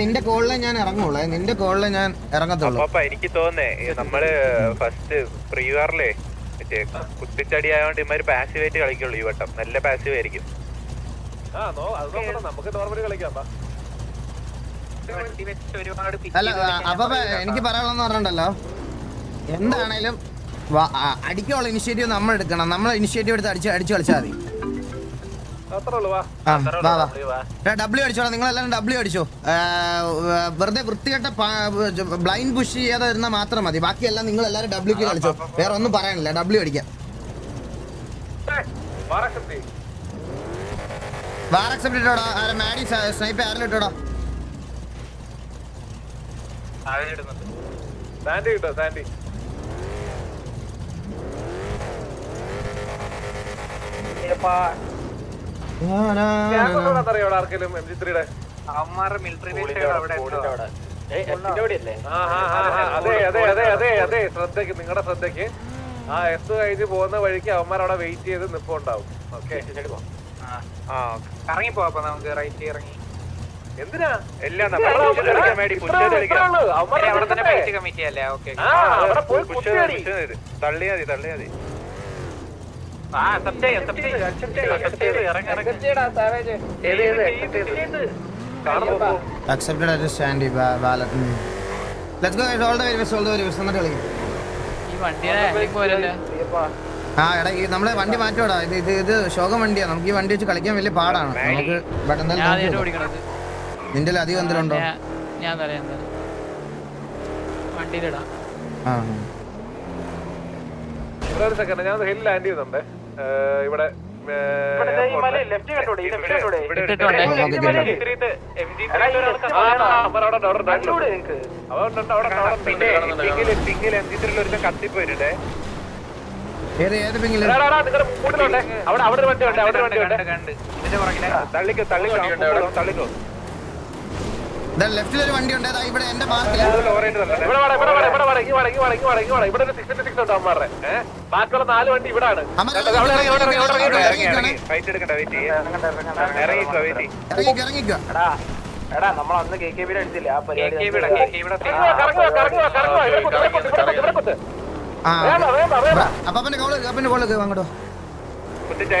നിന്റെ കോളിലെ ഞാൻ ഇറങ്ങുള്ളേ. നിന്റെ കോളിലെ ഞാൻ ഇറങ്ങത്തുള്ളൂ. അപ്പൊ എനിക്ക് തോന്നേ നമ്മൾ ഫസ്റ്റ് പ്രീവാറിലേ മറ്റേ കുത്തിച്ചടി ആയതുകൊണ്ട് ഇമാര് പാസീവ് ആയിട്ട് കളിക്കുള്ളൂ ഈ വട്ടം. നല്ല പാസീവ് ആയിരിക്കും. അല്ല അപ്പൊ എനിക്ക് പറയാനുള്ളതെന്ന് പറഞ്ഞിട്ടുണ്ടല്ലോ. എന്താണേലും അടിക്കാനുള്ള ഇനിഷ്യേറ്റീവ് നമ്മൾ എടുക്കണം നമ്മൾ ഇനിഷ്യേറ്റീവ് എടുത്ത് അടിച്ച് അടിച്ച് കളിച്ചാൽ മതി. ഡബ്ല്യു അടിച്ചോളാം നിങ്ങളെല്ലാരും ഡബ്ല്യു അടിച്ചോ. വെറുതെ വൃത്തികെട്ട ബ്ലൈൻഡ് പുഷ് ചെയ്യാതെ ഇരുന്നാൽ മാത്രം മതി. ബാക്കിയെല്ലാം നിങ്ങൾ എല്ലാരും ഡബ്ല്യു കളിച്ചോ. വേറെ ഒന്നും പറയാനില്ല. ഡബ്ല്യു അടിക്കാം. ഇട്ടോടാ. ആരെ മാഡി സ്നൈപ്പ് ആരെങ്കിലും ഇട്ടോടാ? സാൻഡി കിട്ടോ സാൻഡി? ആർക്കെങ്കിലും എം ജി ത്രീയുടെ അതെ അതെ അതെ അതെ അതെ ശ്രദ്ധയ്ക്ക് നിങ്ങളുടെ ശ്രദ്ധയ്ക്ക്. ആ എസ് കഴിഞ്ഞ് പോകുന്ന വഴിക്ക് അവന്മാർ അവിടെ വെയിറ്റ് ചെയ്ത് നിപ്പുണ്ടാവും. ഓക്കെ ആ. ഇറങ്ങി പോവാ നമുക്ക് റൈറ്റ് ഇറങ്ങി. എന്തിനാ? എല്ലാം തള്ളിയാതി അവിടെ തന്നെ കമ്മിറ്റി അല്ലേ? ഓക്കെ ആ അവിടെ accepted stand ballot let's go all the very best all the very best എന്നിട്ട് കളിക്കും. ആ എടാ ഈ നമ്മളെ വണ്ടി മാറ്റോടാ. ഇത് ഇത് ഇത് ശോകം വണ്ടിയാ. നമുക്ക് ഈ വണ്ടി വെച്ച് കളിക്കാൻ വലിയ പാടാണ്. നമുക്ക് ബട്ട് എന്തായാലും നിന്റെ അധികം എന്തെങ്കിലും ഉണ്ടോ? ഞാൻ- തരാം വണ്ടിയിലിടാം. ആ. ഒരു സെക്കൻഡ് ഞാൻ ഹിൽ ലാൻഡ് ചെയ്യുന്നുണ്ട് ഇവിടെ തള്ളിക്കോ തള്ളിക്കോ അവിടെ അവിടെ ഉണ്ട്. അവിടെ ഉണ്ട്. പിന്നെ എടാ, എടാ, അവിടെ ഒരു വണ്ടി ഉണ്ട് അവിടെ ഒരു വണ്ടി ഉണ്ട് കണ്ട് ഇതിന്റെ പുറകിലെ തള്ളിക്കോ തള്ളിക്കോ ആ, തള്ളിക്കോ ലെഫ്റ്റിൽ ഒരു വണ്ടി ഉണ്ട് ദാ ഇവിടെ കോൾ മാർക്കിൽ ഓറേറ്റ്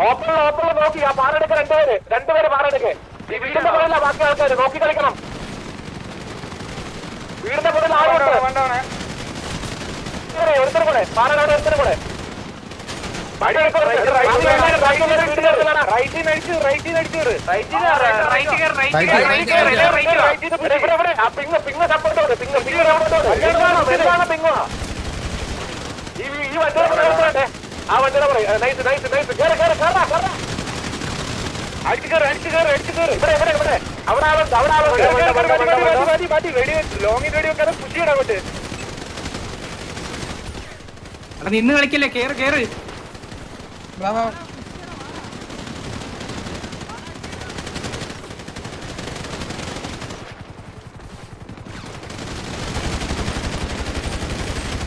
ഓപ്പണിൽ ഓപ്പൺ നോക്കി ആ പാറെടുക്ക രണ്ടുപേര് രണ്ടുപേര് പാറെടുക്ക് ഈ വീടിന്റെ പുറകില ബാക്കി ആൾക്കാർ നോക്കി കളിക്കണം വീടിന്റെ പുറകിൽ ആളുണ്ട് ഒരുത്തരും കൂടെ പാറയുടെ ഒരുത്തരും കൂടെ റൈറ്റിന് അടിച്ചു റൈറ്റിന് അടിച്ചു റൈറ്റ് കയറി റൈറ്റ് Right, കയറി right, റൈറ്റ് കയറി റൈറ്റ് കയറി ഇവിടെ ഇവിടെ ആ പിങ് പിങ് സപ്പോർട്ടോട് പിങ് പിങ് സപ്പോർട്ടോട് ഈ ഈ പുറകെ. നൈസ് നൈസ് നൈസ് കേറ് കേറ് കേറാ കേറാ. അടിച്ചു കയറി അടിച്ചു കയറി അടിച്ചു കയറി ഇവിടെ ഇവിടെ ഇവിടെ. അവിടെ ആളുണ്ട് അവിടെ ആളുണ്ട് വെടി ലോങ്ങിൽ വെടി വെക്കാതെ പുഷ് ചെയ്യണം അങ്ങോട്ട്. നിന്ന് കളിക്കല്ലേ? കേറ് കേറ്.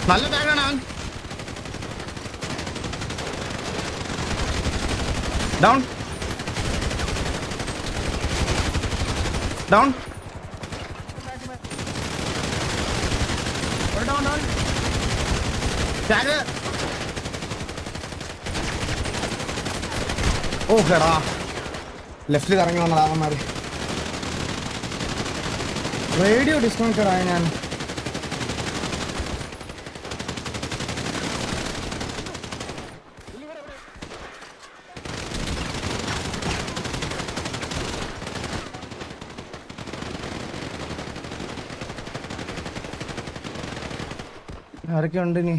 നല്ല ബാഗാണ് അവൻ. ഡൗൺ ഡൗൺ ടാഗ് ഓ എടാ. ലെഫ്റ്റിൽ കറങ്ങി വന്ന അവന്മാര്. റേഡിയോ ഡിസ്കണക്റ്റഡ് ആയ ഞാൻ. ആരൊക്കെ ഉണ്ട് ഇനി?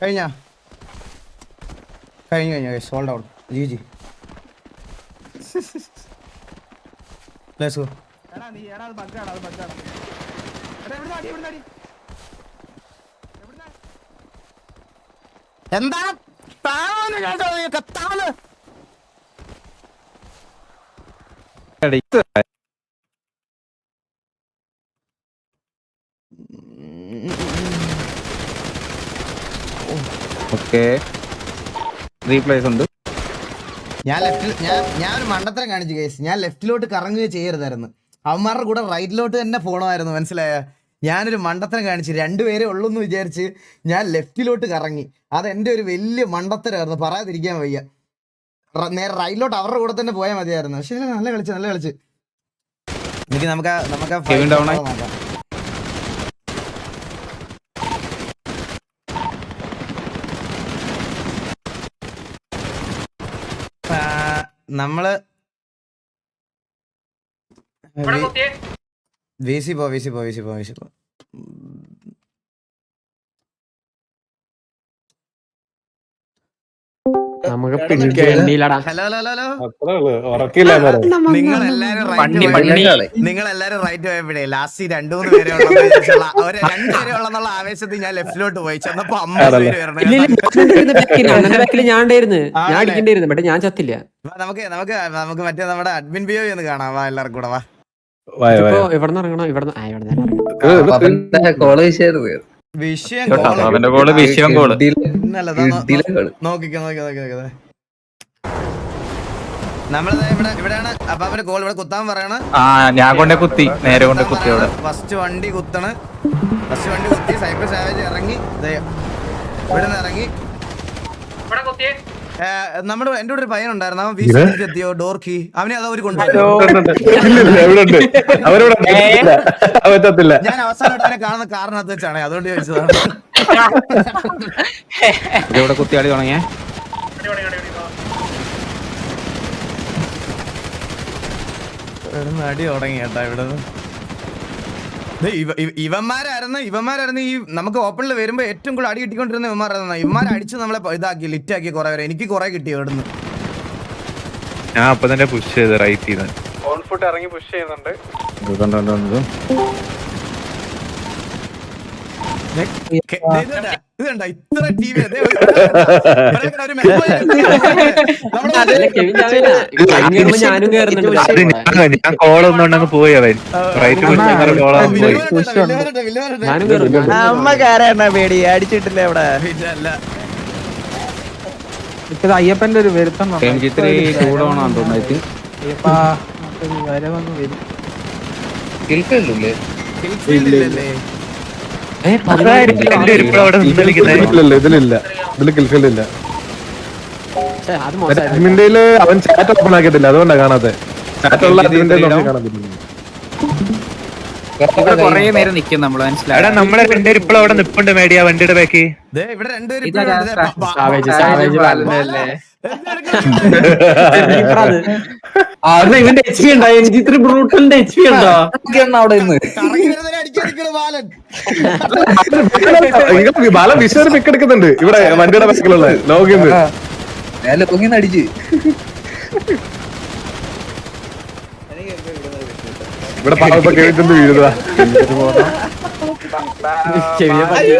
കഴിഞ്ഞ? കഴിഞ്ഞു കഴിഞ്ഞു. Sold out G G let's go നീ എടാ അത് ബഗ്ഗാണ് അത് ബഗ്ഗാണ് എടാ എവിടുന്നാ അടി എവിടുന്നാ അടി എന്താ താന്ന് കേട്ടോ നീയൊക്കെ, താന്ന്. ഓക്കെ. റീപ്ലേസ് ഉണ്ട്. ഞാൻ ലെഫ്റ്റിൽ ഞാൻ ഞാൻ ഒരു മണ്ടത്തരം കാണിച്ചു കേസ് ഞാൻ ലെഫ്റ്റിലോട്ട് കറങ്ങുകയോ ചെയ്യരുതായിരുന്നു. അവന്മാരുടെ കൂടെ റൈറ്റിലോട്ട് തന്നെ പോകണമായിരുന്നു മനസ്സിലായ? ഞാനൊരു മണ്ടത്തരം കാണിച്ചു രണ്ടുപേരെ ഉള്ളൂ എന്ന് വിചാരിച്ച് ഞാൻ ലെഫ്റ്റിലോട്ട് കറങ്ങി. അത് എന്റെ ഒരു വലിയ മണ്ടത്തരമായിരുന്നു. പറയാതിരിക്കാൻ വയ്യ. നേരെ റൈറ്റിലോട്ട് അവരുടെ കൂടെ തന്നെ പോയാൽ മതിയായിരുന്നു. പക്ഷേ നല്ല കളിച്ച് നല്ല കളിച്ച്. എനിക്ക് നമുക്ക് നമുക്ക്. ആ, നമ്മൾ വീശി പോ വീശി പോ വീശി പോ വീശി പോ. നമുക്ക് പിടിക്കേണ്ടിയില്ലടാ ഹലോ ഹലോ ഹലോ ഹലോ. അത്രേ ഉള്ളൂ. ഉറക്കില്ല നിങ്ങൾ എല്ലാരും നിങ്ങൾ എല്ലാരും റൈറ്റ് പോയപ്പോഴേ ലാസ്റ്റ് രണ്ടു മൂന്ന് പേരെ ഒരു രണ്ടുപേരെ ഉള്ളെന്നുള്ള ആവേശത്തിൽ ഞാൻ ലെഫ്റ്റിലോട്ട് പോയി. ചെന്നപ്പോ അമ്പത് പേര് വരണം. ഞാൻ ഉണ്ടായിരുന്നു ഞാൻ അടിക്കണ്ടായിരുന്നു ബട്ട് ഞാൻ ചത്തില്ല. നമുക്ക് നമുക്ക് നമുക്ക് മറ്റേ നമ്മുടെ അഡ്മിൻ ബിയോ ഒന്ന് കാണാം. വാ എല്ലാവർക്കും കൂടെ വാ. ഇവിടെ നിന്ന് ഇറങ്ങണം? ഇവിടെ നിന്ന് വിഷയം വിഷയം. നോക്കിക്കോ. നമ്മളിതാ ഇവിടെ ഇവിടെയാണ്. അപ്പൊ അവർ ഗോൾ ഇവിടെ കുത്താൻ പറയണ. ആ ഞാൻ കൊണ്ടേ കുത്തി. നേരെ കൊണ്ട് കുത്തി അവിടെ. ഫസ്റ്റ് വണ്ടി കുത്തണ്. ഫസ്റ്റ് വണ്ടി കുത്തി സൈബർ സാവേജ് ഇറങ്ങി. ഇവിടെ നിന്ന് ഇറങ്ങി നമ്മുടെ എന്റെ കൂടെ ഒരു പയ്യൻ ഉണ്ടായിരുന്നു. അവൻ വീട്ടിലേക്ക് എത്തിയോ? ഡോർ കീ അവനെ അത് അവർ കൊണ്ടുപോയി? ഞാൻ അവസാനമായിട്ട് അവനെ കാണുന്ന കാരണത്ത് വെച്ചാണ്. അതുകൊണ്ട് ചോദിച്ചതാണ്. ഇവിടെ കുത്തിയാടി തുടങ്ങിയേ? അടി തുടങ്ങി കേട്ടാ ഇവിടുന്ന്. ദേ, ഇവ- ഇവ- ഇവന്മാരായിരുന്നു ഇവന്മാരായിരുന്നു ഈ നമുക്ക് ഓപ്പണിൽ വരുമ്പോ ഏറ്റവും കൂടുതൽ അടി കിട്ടിക്കൊണ്ടിരുന്ന ഇവന്മാരായിരുന്നു. ഇവന്മാർ അടിച്ച് നമ്മളെ ഇതാക്കി ലിറ്റാക്കി കുറെ പേര്. എനിക്ക് കുറെ കിട്ടി ഇവിടുന്ന്. ഞാൻ അപ്പൊ തന്നെ പുഷ് ചെയ്ത് റൈറ്റ് ചെയ്ത്. ഓൺ ഫുട്ട് ഇറങ്ങി പുഷ് ചെയ്യുന്നുണ്ട്. കയറുമ്പോ ഞാനും കയറുന്നുണ്ട് അത് ഞാൻ കോൾ ഒന്നുകൊണ്ടങ്ങ് പോയി അവൻ. റൈറ്റ്. അമ്മ കയറണ പേടി. അടിച്ചിട്ടില്ല ഇവിടെ. ഇല്ലല്ല. ഇത് അയ്യപ്പന്റെ ഒരു വരുത്തം. വരവങ്ങ് വരും. കേൾക്കല്ലേ ഇതിലില്ല ഇതിൽ കിൽഫിലില്ല. അവൻ ചാറ്റ് ഓപ്പൺ ആക്കിയിട്ടില്ല. അതുകൊണ്ടാ കാണാതെ ചാറ്റുള്ള അഡ്മിന്റെ കാണാൻ കുറേ നേരം നിക്കും നമ്മൾ മനസ്സിലായി? നമ്മളെ രണ്ടുപേരും ഇപ്പോഴും അവിടെ നിപ്പുണ്ട് മേടിയ വണ്ടിയുടെ ബാക്കി. ദേ, ഇവിടെ രണ്ടുപേരും? ഇവന്റെ എച്ച് പി ഉണ്ടോ എനിക്ക് ഇത്ര ബ്രൂട്ടലിന്റെ എച്ച് പി ഉണ്ടോ? അവിടെ നിന്ന് അടിക്കാൻ നിൽക്കണ ബാലൻ വിശ്വ പിക്ക് എടുക്കുന്നുണ്ട്. ഇവിടെ വണ്ടിയുടെ ബസ്സിലുള്ള ലോഗിൻ മേലെ പൊങ്ങി അടിച്ച്. ഇവിടെ പാവപ്പ കേട്ടിട്ട് വീഴുക ചെവിയെ പറ്റി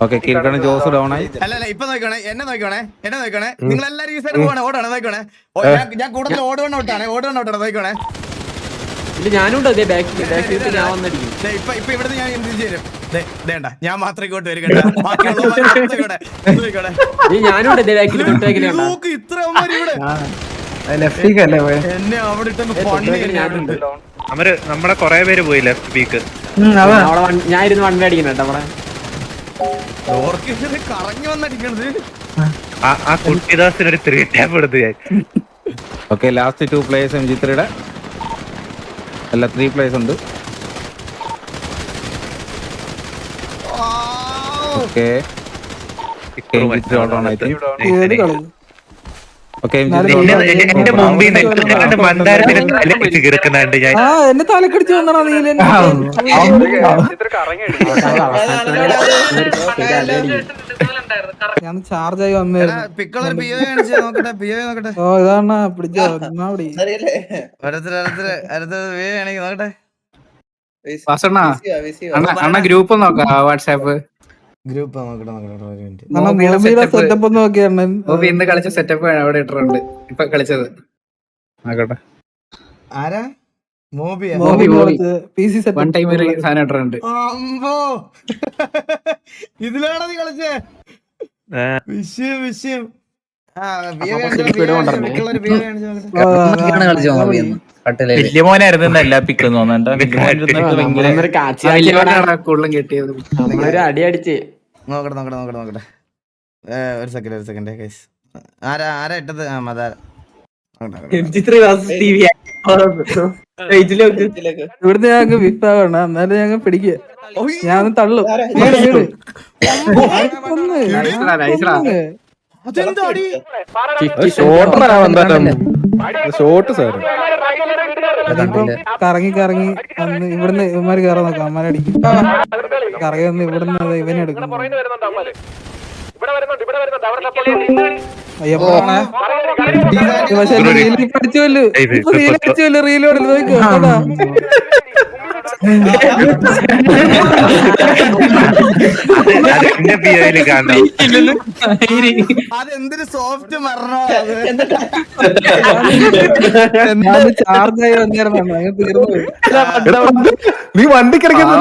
ഓക്കെ കീഴ്ക്കണ ജോസ് ഡൗൺ ആയി. അല്ല അല്ല ഇപ്പൊ നോക്കണേ എന്നെ നോക്കണേ എന്നെ നോക്കണേ നിങ്ങൾ എല്ലാരും ഈ സൈഡ് പോവാണ് ഓടാണ് നോക്കണേ ഞാൻ- ഞാൻ കൂടുതൽ ഓടുവണ്ണ നോക്കണേ ഇല്ല അതേ ബാക്കിൽ ഞാൻ വന്നടിക്കും ദേ, ഇപ്പൊ ഇപ്പൊ ഇവിടുന്ന് ഞാൻ എന്ത് വേണ്ട ഞാൻ മാത്രം ഇങ്ങോട്ട് വരും ഇത്ര എന്നെ അവിടെ പണി നമ്മളെ കൊറേ പേര് പോയി ലെഫ്റ്റ് പീക്ക് ഞാൻ ഇരുന്ന് വണ്ടി അടിക്കുന്നുണ്ട് അവിടെ. കറങ്ങി വന്നടിക്കണത്. ആ കുട്ടിദാസിന് ഒരു ത്രീ ടാപ്പ് എടുത്ത് ഞാൻ. Okay last two players M G ത്രീയുടെ അല്ല ത്രീ പ്ലേയേഴ്സ് ഉണ്ട്. ഓക്കെ ഓൺ ആയി ഓക്കെ എന്റെ മുമ്പിൽ നിന്ന് മന്ദാരത്തിന് കിടക്കുന്നുണ്ട് ഞാൻ. ആ എന്നെ തലക്കടിച്ച് വന്നടാ നീല ഞാൻ ചാർജ് ആയി വന്നായിരുന്നു ഓ ഇതാണ് പിടിച്ചോ നോക്കട്ടെ. വാസണ്ണ അണ്ണ അണ്ണ ഗ്രൂപ്പ് നോക്കാം വാട്സാപ്പ്. ഗ്രൂപ്പ് നോക്കട്ടെ നോക്കട്ടെ ഒരു മിനിറ്റ് നമ്മ മോബിയുടെ മൂവിയുടെ setup. സെറ്റപ്പ് ഒന്ന് നോക്കിയാണ് ഇന്ന് കളിച്ച സെറ്റപ്പ് അവിടെ ഇട്ടിട്ടുണ്ട്. ഇപ്പൊ കളിച്ചത്. ആരാ? മോബിയാ. Mobi. P C one time ഒരു സെറ്റപ്പ് സാധനം ഇട്ടിട്ടുണ്ട്. അമ്പോ. ഇതിലാണോ നീ കളിച്ചേ? വിഷയം വിഷയം. ആ കാണിച്ചു കാണിച്ചു കളിച്ചു കട്ടിലേ. വലിയ മോനായിരുന്നു എല്ലാ കൂടുതലും കിട്ടിയത്. നമ്മളൊരു അടി അടിച്ച്. നോക്കട്ടെ നോക്കട്ടെ നോക്കട്ടെ നോക്കട്ടെ. ഒരു സെക്കൻഡ് ഒരു സെക്കൻഡ് കേസ് ആരാ ആരാ ഇട്ടത്? ആ മതാര ഇവിടുന്ന് ഞങ്ങൾക്ക് വിഫാവണം എന്നാലും ഞങ്ങൾ പിടിക്കുക ഞാൻ ഒന്ന് തള്ളും. വീട് വീട് ഷോട്ട് സാറ് കറങ്ങി കറങ്ങി വന്ന് ഇവിടുന്ന് ഇവന്മാര് കയറാൻ നോക്കാം അമ്മാരടിക്കും കറങ്ങി വന്ന് ഇവിടുന്ന് ദേ അതെന്തൊരു സോഫ്റ്റ് മരണോ ചാർജ് ആയി വന്നിരുന്നു. നീ വണ്ടി കിടക്കുന്നു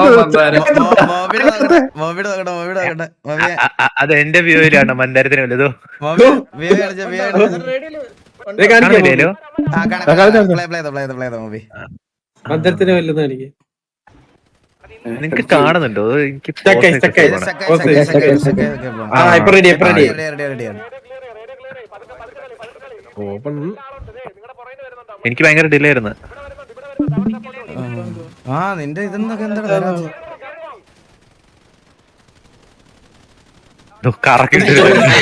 മോബിയുടെ നോക്കട്ടെ മോബിയുടെ നോക്കട്ടെ മോബിയുടെ നോക്കട്ടെ മോബി അ- അ- അത് എന്റെ ഒയിലാണ് മന്ദരത്തിന് വലുതോ? മന്ദിരത്തിന് വല്ലതും എനിക്ക്? നിങ്ങക്ക് കാണുന്നുണ്ടോ? എനിക്ക് എനിക്ക് ഭയങ്കര ഡിലേ ആയിരുന്നു. ആ നിന്റെ ഇതെന്നൊക്കെ എന്താ വരാത്തത്? ദോ, കറക്കിട്ട് അത് ini.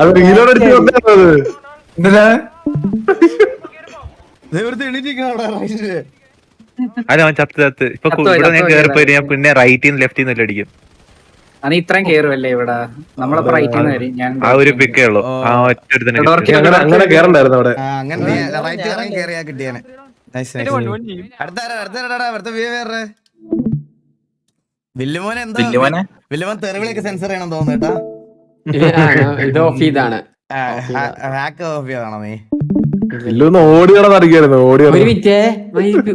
Aduh, gila udah ഇവിടുത്തെ എണീറ്റിരിക്കണ അവിടെ റൈറ്റിൽ. അത് അവൻ ചത്ത് ചത്ത് ഇപ്പൊ ഇവിടെ ഞാൻ. കേറിപ്പോയി ഞാൻ പിന്നെ റൈറ്റിൽ നിന്ന് ലെഫ്റ്റിൽ നിന്ന് അടിക്കും. അന്ന് ഇത്രയും കേറുമല്ലേ ഇവിടെ? നമ്മളെ റൈറ്റിൽ നിന്ന് ഞാൻ ആ ഒരു പിക്കേ ഉള്ളൂ. ആ ഒറ്റ അങ്ങനെ അങ്ങനെ കേറണ്ടായിരുന്നു അവിടെ. അങ്ങനെ റൈറ്റ് ഇറങ്ങി എന്താ? വല്യമോനെ? വില്ലുമോൻ തെറിവിളിയൊക്കെ സെൻസർ ചെയ്യണം തോന്നുന്നു ഇത് ഓഫ് ചെയ്താണ് ഹാക്ക് ഓഫ് ചെയ്താണോ നീ? ഒരു മിനിറ്റ്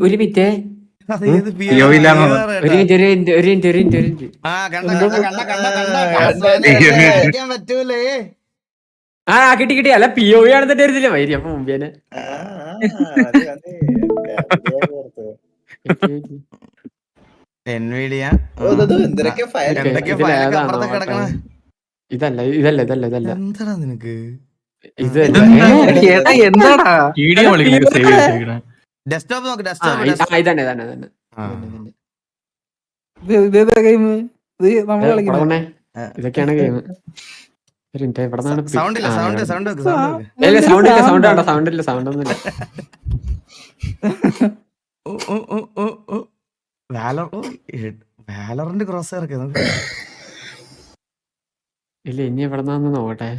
ഒരു മിനിറ്റ്. ആ കിട്ടി കിട്ടി. അല്ല പി ഒ ആണെന്നിട്ട് വരുന്നില്ല വൈരി അപ്പൊ മുമ്പേനെ ഇതല്ല ഇതല്ല ഇതല്ല ഇതല്ല. എന്താടാ നിനക്ക്? ഇത് എന്താടാ? ഡെസ്ക്ടോപ്പ് നോക്ക് ഡെസ്ക്ടോപ്പ് ഇതന്നെ ഇതന്നെ ഇതന്നെ. ഇതൊക്കെയാണ് ഗെയിം മിനിറ്റ് ഇവിടെ സൗണ്ട് ഇല്ല സൗണ്ട് സൗണ്ട് വെക്ക് സൗണ്ട് ഇല്ല സൗണ്ട് ഇല്ല സൗണ്ട് വേണ്ട സൗണ്ട്. ഇല്ല സൗണ്ട് ഇല്ല ഓ ഓ ഓ ഓ ഓ. വാലർ ഓ വാലറിന്റെ ക്രോസ് ഇറക്കി ഇല്ല ഇനി എവിടെ നോക്കട്ടെ.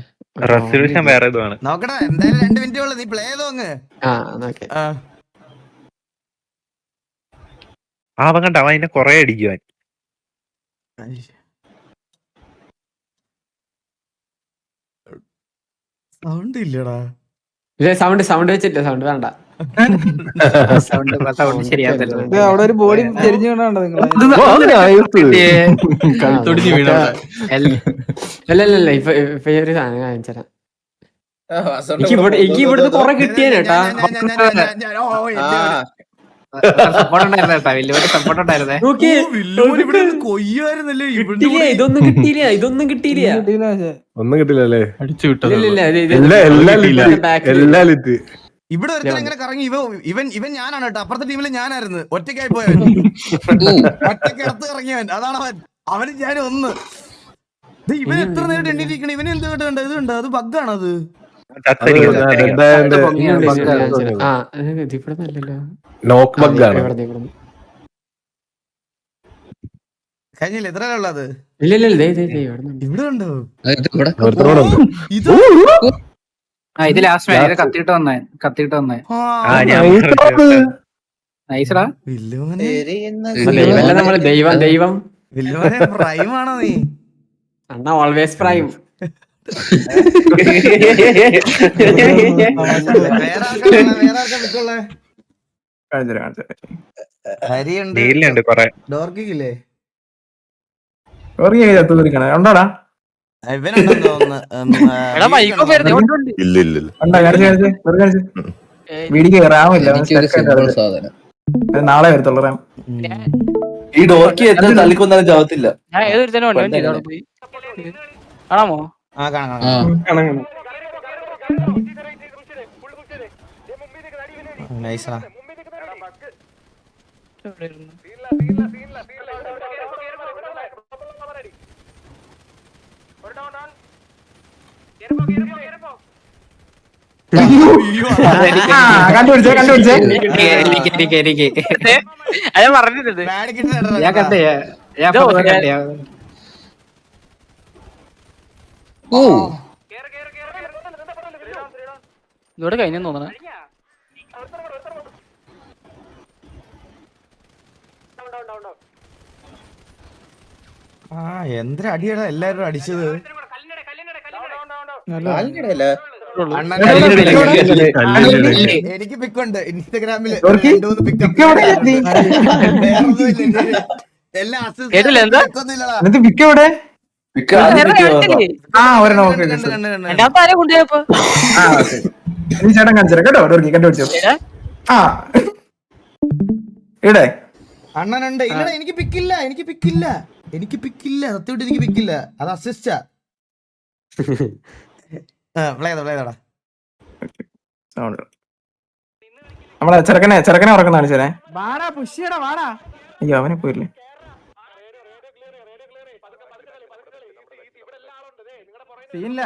റെസൊല്യൂഷൻ വേറെ ഇതുമാണ്. നോക്കടാ എന്തായാലും രണ്ട് മിനിറ്റ് ഉള്ളു. നീ പ്ലേ ചെയ്തോ അങ്ങ്? ആ നോക്കെ. ആ. ആ അവൻ കണ്ട? അവൻ അതിനെ കൊറേ അടിക്കുവാൻ. സൗണ്ട് ഇല്ലടാ. ഇല്ല സൗണ്ട് സൗണ്ട് വെച്ചില്ല സൗണ്ട് വേണ്ട. അവിടെ ഒരു ബോഡി ചെരിഞ്ഞു കൊണ്ടാണ്ടോ നിങ്ങളെ? കഴുത്തൊടിഞ്ഞ് വീണ അല്ല അല്ല അല്ല ഇപ്പൊ ഇപ്പൊ ഈ ഒരു സാധനം കാണിച്ചരാം എനിക്ക് ഇവിടെ എനിക്ക് ഇവിടുന്ന് കൊറേ കിട്ടിയേനേട്ടാ ഇതൊന്നും കിട്ടിയില്ല ഇതൊന്നും കിട്ടിയില്ല. കിട്ടിയില്ല പക്ഷെ. ഒന്നും കിട്ടില്ലല്ലേ അടിച്ചു വിട്ടത് ഇല്ല ഇല്ല ഇത് ഇത് എല്ലാ എല്ലാ കിട്ടിയില്ല. ലിറ്റ് ഇവിടെ ഒരിക്കലും എങ്ങനെ കറങ്ങി ഇവ ഇവൻ ഇവൻ ഞാനാണ് കേട്ടോ. അപ്പുറത്തെ ടീമിൽ ഞാനായിരുന്നു. ഒറ്റയ്ക്കായി പോയവൻ. ഒറ്റയ്ക്ക് അടുത്ത് ഇറങ്ങിയവൻ അതാണ് അവൻ. അവന് ഞാൻ ഒന്ന്. ദേ, ഇവൻ എത്ര നേരം എണ്ണിരിക്കണ ഇവന് എന്ത് കേട്ടുണ്ട് ഇത് ഉണ്ട് അത്? ബഗ്ഗാണ് നോക്ക് ബഗ്ഗാണ് ഇവിടെ ഇവിടെ കഴിഞ്ഞില്ല എത്ര ഉള്ളത്? ഇല്ല ഇല്ല ഇല്ല ദേ ദേ ദേ ഇവിടെ നിന്ന്. ഇവിടെ ഉണ്ടോ? ഇത് ലാസ്റ്റ് ഇത് കത്തിയിട്ട് വന്നേ കത്തിട്ട് വന്നേ. നൈസടാ ദൈവം ദൈവം. പ്രൈം ആണോ നീ? അണ്ണ ഓൾവേസ് പ്രൈം ഹരിയുണ്ട് ഉണ്ടോടാ? നാളെ വരത്തുള്ളൂ റാം. ഈ ഡോർക്കി എത്ര തള്ളിക്കൊന്നാലും ചാവത്തില്ല. ഞാൻ ഏതൊരു ആണാമോ ആ കാണാം കാണാം നൈസാ. കണ്ടുപിടിച്ചേ കണ്ടുപിടിച്ചേ. അത് പറഞ്ഞിട്ടുണ്ട് ഞാൻ കണ്ടേ ഞാൻ കണ്ടേ ഓ. ഇതോടെ കഴിഞ്ഞു തോന്നണേ. ആ എന്തൊരു അടിയടാ എല്ലാരും അടിച്ചത്. അണ്ണൻ എനിക്ക് പിക്കുണ്ട് ഇൻസ്റ്റഗ്രാമിൽ മൂന്ന് പിക്ക്? എല്ലാം assist കേട്ടില്ല, എന്താ? പിക്കൊന്നുമില്ലടാ. ചേട്ടൻ കേട്ടോ ഡോർക്കി കണ്ടുപിടിച്ചോ. ഏടാ? ആ. ഇവിടെ അണ്ണനുണ്ട്. ഇല്ലടാ എനിക്ക് പിക്കില്ല എനിക്ക് പിക്കില്ല എനിക്ക് പിക്കില്ല സത്യമായിട്ട് എനിക്ക് പിക്കില്ല അത് അസിസ്റ്റാ നമ്മളെ ചെറുക്കനെ ചെറുക്കനെ ഉറക്കുന്ന കാണിച്ചേ അയ്യോ അവനെ പോയില്ലേ സീനില്ല.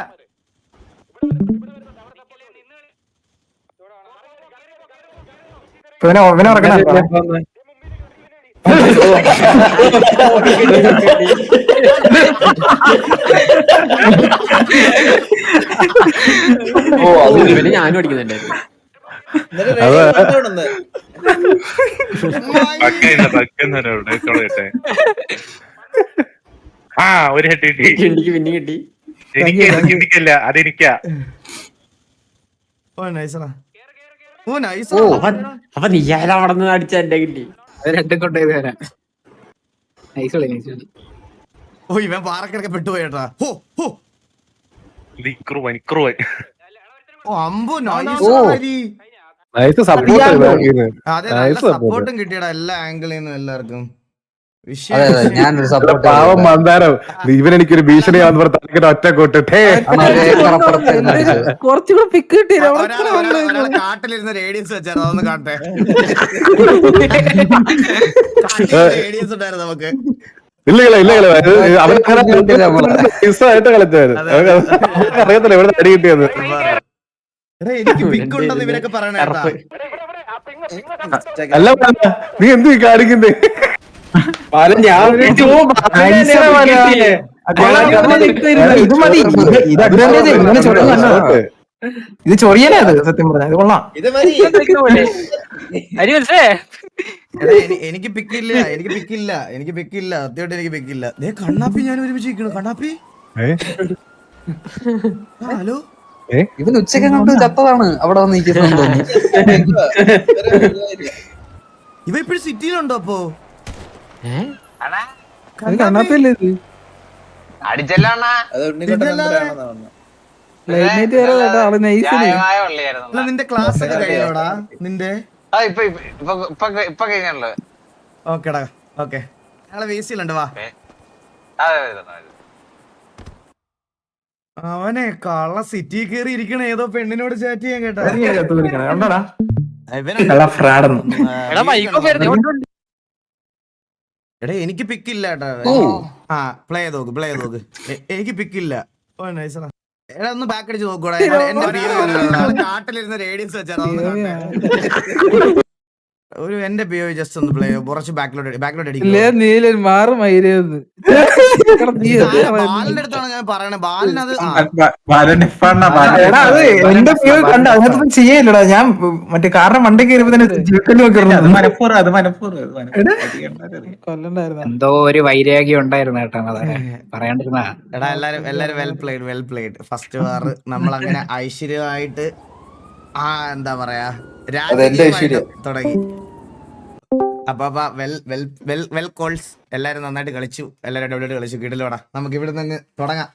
ഇവനെ ഇവനെ ഉറക്കണ. ഓ അത് ഇവന് ഞാനും അടിക്കുന്നുണ്ടായിരുന്നു ആ ഒരു ഹെഡ് കിട്ടി. എനിക്ക് പിന്നെ കിട്ടി. എനിക്കില്ല അതെനിക്കാ. ഓ നൈസറാ ഓ നൈസ്. അപ്പൊ അപ്പൊ നീ ആരാ അവിടെ നിന്ന് അടിച്ച എന്റെ കിട്ടി അത് രണ്ടും കൊണ്ടുപോയി വരാം നൈസ് ഓ ഇവൻ പാറക്കിടക്കെ പെട്ടുപോയേട്ടാ. ഹോ ഹോ. ഇക്രുവൻ ഇക്രുവൻ. ഓ അമ്പു നൈസ്. സപ്പോർട്ടും കിട്ടിയടാ എല്ലാ ആംഗിളിൽ നിന്നും എല്ലാവർക്കും. പാവം മന്ദാരം. ഇവൻ എനിക്കൊരു ഭീഷണിയാന്ന് പറഞ്ഞ ഒറ്റ കൊട്ടിട്ടേ കുറച്ചുകൂടെ പിക്ക് കിട്ടിയില്ല ഒരാൾ ഒരാൾ ഒരാൾ കാട്ടിലിരുന്ന് റേഡിയൻസ് വെച്ചായിരുന്നു അതൊന്ന് കാണട്ടെ റേഡിയൻസ് ഉണ്ടായിരുന്നു നമുക്ക്. ഇല്ല ഇല്ല ഇല്ല. അറിയത്തില്ല ഇവിടെ കിട്ടിയത് എനിക്ക് പിക്ക് ഉണ്ടെന്ന് ഇവരൊക്കെ പറയണ കേട്ടാ. അല്ല നീ എന്ത് കാണിക്കുന്നേ? ഇത് മതി. ഇത് ചൊറിയലേ അത്? സത്യം പറഞ്ഞ. ഇത് കൊള്ളാം. എനിക്ക് പിക്കില്ല. എനിക്ക് പിക്കില്ല. എനിക്ക് പിക്കില്ല. സത്യമായിട്ട് എനിക്ക് പിക്കില്ല. ദേ കണ്ണാപ്പി ഞാൻ ഒരുമിച്ച് നിൽക്കണു കണ്ണാപ്പി? ഹലോ? ഇവൻ ഉച്ചയ്ക്ക് കൊണ്ട് ചത്തതാണ് അവിടെ വന്ന് നിൽക്കുന്നത് ഇവ ഇപ്പഴും സിറ്റിയിലുണ്ടോ അപ്പോ? ഇത്? നിന്റെ ക്ലാസ് ഒക്കെ കഴിഞ്ഞോടാ നിന്റെ? ഓക്കേടാ ഓക്കെ ഞങ്ങളെ വേസിയിലുണ്ട് വാ. അവനെ കള്ള സിറ്റി കേറി ഇരിക്കണ ഏതോ പെണ്ണിനോട് ചാറ്റ് ചെയ്യാൻ കേട്ടാ കണ്ടോടാ ഇവനുണ്ട്. കള്ള ഫ്രാഡെന്ന് ആ, എടാ എനിക്ക് പിക്ക് ഇല്ല ഏട്ടാ എനിക്ക് പിക്കില്ല കേട്ടോ ആ പ്ലേ ചെയ്ത് നോക്ക് പ്ലേ ചെയ്ത് നോക്ക് എനിക്ക് പിക്കില്ല ഓ നൈസറാ എടാ ഒന്ന് ബാക്ക് അടിച്ച് നോക്കൂടാ എന്റെ കാട്ടിലിരുന്ന് റേഡിയൻസ് വെച്ചാ ഒരു എന്റെ പി ജസ്റ്റ് ഒന്ന് പ്ലേ കുറച്ച് ബാക്കിലോട്ട് ബാക്കിലോട്ട് അടിക്കും. നീലൻ മാറും ബാലിന്റെ അടുത്താണ് ഞാൻ പറയണത് ബാലിനത് എന്റെ പേര് കണ്ട അതിനകത്തൊന്നും ചെയ്യല്ലടാ ഞാൻ മറ്റേ കാരണം വണ്ടി കയറിയപ്പോ തന്നെ എന്തോ ഒരു വൈരാഗ്യം ഉണ്ടായിരുന്നു കേട്ടോ അതെ. പറയാണ്ടിരുന്ന. എടാ എല്ലാരും എല്ലാരും well played well played first war നമ്മൾ അങ്ങനെ ഐശ്വര്യമായിട്ട് ആ എന്താ പറയാ തുടങ്ങി. അപ്പൊ well well well well calls. എല്ലാരും നന്നായിട്ട് കളിച്ചു. എല്ലാരും അടിപൊളിയായിട്ട് കളിച്ചു. കിടലോടാ നമുക്ക് ഇവിടെ നിന്ന് തുടങ്ങാം.